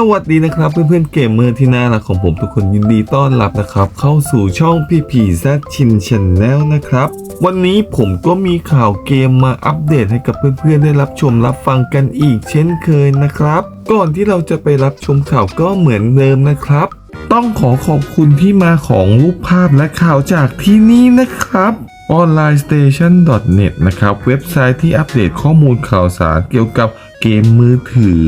สวัสดีนะครับเพื่อนๆเกมเมอร์ที่น่ารักของผมทุกคนยินดีต้อนรับนะครับ เข้าสู่ช่องพี่ผีแซชินช n แนลนะครับ วันนี้ผมก็มีข่าวเกมมาอัปเดตให้กับเพื่อนๆได้รับชมรับฟังกันอีกเช่นเคยนะครับ ก่อนที่เราจะไปรับชมข่าวก็เหมือนเดิมนะครับ ต้องขอขอบคุณที่มาของรูปภาพและข่าวจากที่นี่นะครับ onlinestation.net นะครับเว็บไซต์ที่อัปเดตข้อมูลข่าวสารเกี่ยวกับเกมมือถือ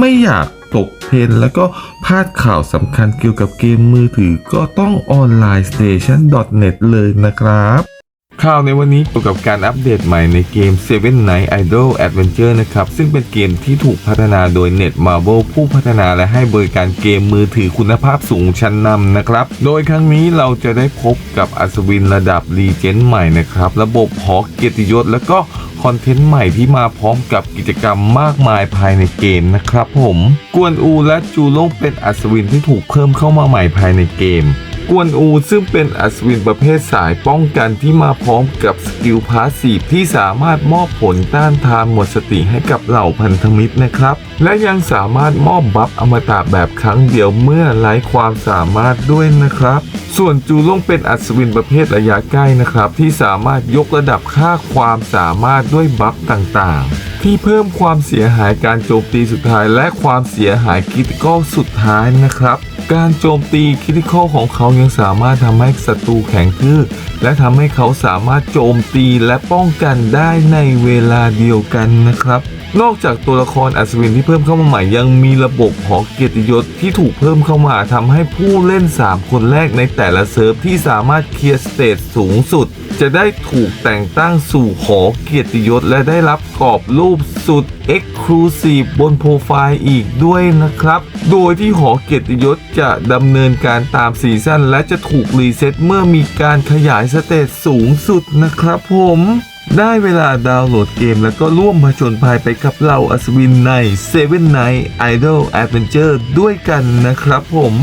ไม่อยาก ตกเทรนแล้วก็พลาดข่าวสำคัญเกี่ยวกับเกมมือถือก็ต้อง onlinestation.net เลยนะครับ ข่าวในวันนี้เกี่ยวกับการอัปเดตใหม่ในเกม Seven Night Idol Adventure นะครับ ซึ่งเป็นเกมที่ถูกพัฒนาโดย Net Marble ผู้พัฒนาและให้บริการเกมมือถือคุณภาพสูงชั้นนำนะครับ โดยครั้งนี้เราจะได้พบกับอัศวินระดับรีเจนใหม่นะครับ ระบบหอเกียรติยศและก็คอนเทนต์ใหม่ที่มาพร้อมกับกิจกรรมมากมายภายในเกมนะครับผม กวนอูและจูโล่เป็นอัศวินที่ถูกเพิ่มเข้ามาใหม่ภายในเกม กวนอูซึ่งเป็นอัศวินประเภทสายป้องกันที่มาพร้อมกับสกิลพาสซีฟที่สามารถมอบผลต้านทานหมดสติให้กับเหล่าพันธมิตรนะครับ และยังสามารถมอบบัฟอมตะแบบครั้งเดียวเมื่อไร้ความสามารถด้วยนะครับ ส่วนจูล่งเป็นอัศวินประเภทระยะใกล้นะครับ ที่สามารถยกระดับค่าความสามารถด้วยบัฟต่างๆ ที่เพิ่มความเสียหายการโจมตีสุดท้ายและความเสียหายคริติคอลสุดท้ายนะครับ การโจมตีคริติคอลของเขายังสามารถทำให้ศัตรูแข็งทื่อและทำให้เขาสามารถโจมตีและป้องกันได้ในเวลาเดียวกันนะครับนอกจากตัวละครอัศวินที่เพิ่มเข้ามาใหม่ยังมีระบบหอเกียรติยศที่ถูกเพิ่มเข้ามาทำให้ผู้เล่น 3 คนแรกในแต่ละเซิร์ฟที่สามารถเคลียร์สเตจสูงสุด จะได้ถูกแต่งตั้งสู่หอเกียรติยศ และได้รับกรอบรูปสุด Exclusive บนโปรไฟล์อีกด้วยนะครับ โดยที่หอเกียรติยศจะดำเนินการตามซีซั่นและจะถูกรีเซ็ตเมื่อมีการขยายสเตจสูงสุดนะครับผมได้เวลาดาวน์โหลดเกมแล้วก็ร่วมผจญภัยไปกับเหล่าอัศวินใน Seven Night Idol Adventure ด้วยกันนะครับผม